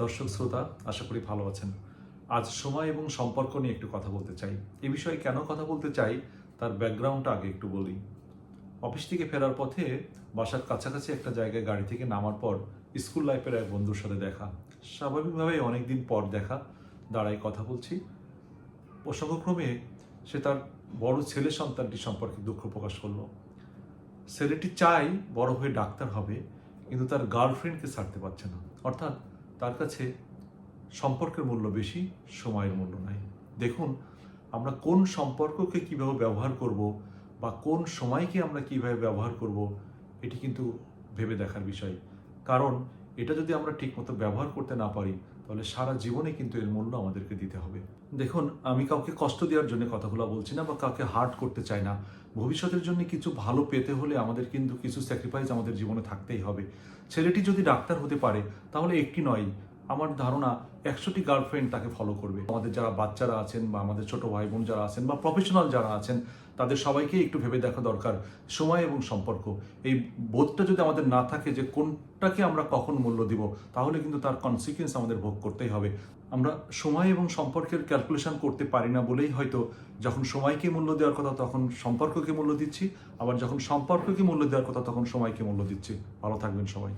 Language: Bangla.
দর্শক, শ্রোতা, আশা করি ভালো আছেন। আজ সময় এবং সম্পর্ক নিয়ে একটু কথা বলতে চাই। এ বিষয়ে কেন কথা বলতে চাই, তার ব্যাকগ্রাউন্ডটা আগে একটু বলি। অফিস থেকে ফেরার পথে বাসার কাছাকাছি একটা জায়গায় গাড়ি থেকে নামার পর স্কুল লাইফের এক বন্ধুর সাথে দেখা। স্বাভাবিকভাবে অনেকদিন পর দেখা দাঁড়াই কথা বলছি। প্রসঙ্গক্রমে সে তার বড় ছেলে সন্তানটি সম্পর্কে দুঃখ প্রকাশ করল। ছেলেটি চাই বড় হয়ে ডাক্তার হবে, কিন্তু তার গার্লফ্রেন্ডকে ছাড়তে পারছে না। অর্থাৎ তার কাছে সম্পর্কের মূল্য বেশি, সময়ের মূল্য নাই। দেখুন, আমরা কোন সম্পর্ককে কীভাবে ব্যবহার করব বা কোন সময়কে আমরা কীভাবে ব্যবহার করব, এটি কিন্তু ভেবে দেখার বিষয়। কারণ, এটা যদি আমরা ঠিকমতো ব্যবহার করতে না পারি, তাহলে সারা জীবনে কিন্তু এর মূল্য আমাদেরকে দিতে হবে। দেখুন, আমি কাউকে কষ্ট দেওয়ার জন্য কথাগুলো বলছি না বা কাউকে হার্ট করতে চাই না। ভবিষ্যতের জন্য কিছু ভালো পেতে হলে আমাদের কিন্তু কিছু স্যাক্রিফাইস আমাদের জীবনে থাকতেই হবে। ছেলেটি যদি ডাক্তার হতে পারে, তাহলে একটি নয় আমার ধারণা একশোটি গার্লফ্রেন্ড তাকে ফলো করবে। আমাদের যারা বাচ্চারা আছেন বা আমাদের ছোট ভাই বোন যারা আছেন বা প্রফেশনাল যারা আছেন, তাদের সবাইকে একটু ভেবে দেখা দরকার সময় এবং সম্পর্ক। এই বোধটা যদি আমাদের না থাকে যে কোনটাকে আমরা কখন মূল্য দিব, তাহলে কিন্তু তার কনসিকুয়েন্স আমাদের ভোগ করতেই হবে। আমরা সময় এবং সম্পর্কের ক্যালকুলেশন করতে পারি না বলেই হয়তো যখন সময়কে মূল্য দেওয়ার কথা তখন সম্পর্ককে মূল্য দিচ্ছি, আবার যখন সম্পর্ককে মূল্য দেওয়ার কথা তখন সময়কে মূল্য দিচ্ছি। ভালো থাকবেন সবাই।